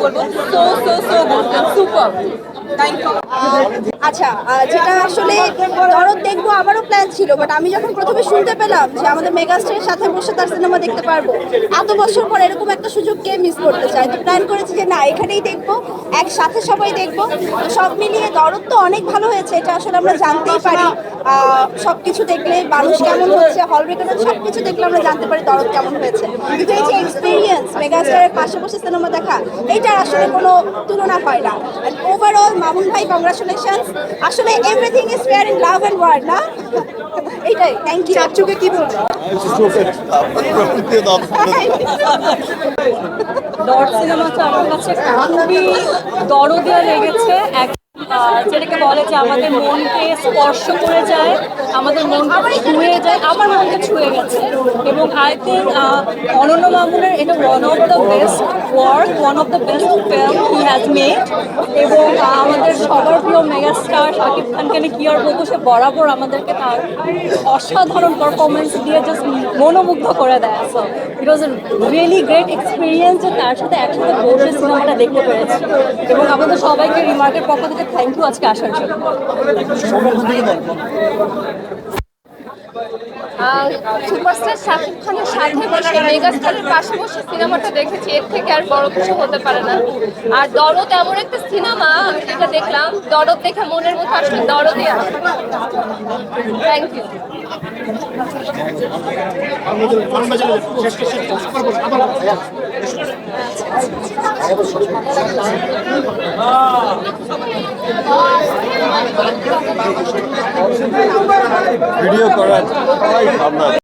বলব so so so good super thank you আচ্ছা যেটা আসলে দরদ দেখব আমারও প্ল্যান ছিল বাট আমি যখন প্রথমে শুনতে পেলাম যে আমাদের মেগাস্টারের সাথে বসে তার সিনেমা দেখতে পারব, এত বছর পর এরকম একটা সুযোগ কে মিস করতে চায়? তো প্ল্যান করেছি যে না, এখানেই দেখব, একসাথে সবাই দেখব। তো সব মিলিয়ে দরদ তো অনেক ভালো হয়েছে, এটা আসলে আমরা জানতেই পারি। সব কিছু দেখলে মানুষ কেমন হচ্ছে হল রেকর্ড সব কিছু দেখলে আমরা জানতে পারি দরদ কেমন হয়েছে। কিন্তু এই যে এক্সপিরিয়েন্স মেগাস্টারের পাশে বসে সিনেমা দেখা এইটার আসলে কোনো তুলনা হয় না। ওভারঅল মামুন ভাই কংগ্রাচুলেশনস আসলে everything is fair in love and war না? এইটাই থ্যাংক ইউ চাচুকে কি বলব? ডট আমার কাছে খুবই দরদেয়া লেগেছে। এক যেটাকে বলে যে আমাদের মনকে স্পর্শ করে যায়, আমাদের মনকে ছুঁয়ে যায়, আমার মনকে ছুঁয়ে গেছে। এবং আই থিঙ্ক অনন্য মামুনের এটা one of the best work one of the best film he has made এবং আমাদের সবার প্রিয় মেগাস্টার শাকিব খানকে নিয়ে কি আর বলব, সে বরাবর আমাদেরকে তার অসাধারণ পারফরমেন্স দিয়ে জাস্ট মনোমুগ্ধ করে দেয়। So it was really great experience যে তার সাথে একসাথে বসে সিনেমাটা দেখতে পেরেছি। এবং আমাদের সবাইকে রিমার্কের পক্ষ থেকে থ্যাংক ইউ আজকে আসার জন্য। সুপারস্টার শাকিব খানের সাথে বসে, মেগাস্টারের পাশে বসে সিনেমাটা দেখেছি, এর থেকে আর বড় কিছু হতে পারে না। আর দরদ এমন একটা সিনেমা, আমি যেটা দেখলাম, দরদ দেখে মনের মধ্যে আসলে দরদই আসে। থ্যাংক ইউ ভিডিও করার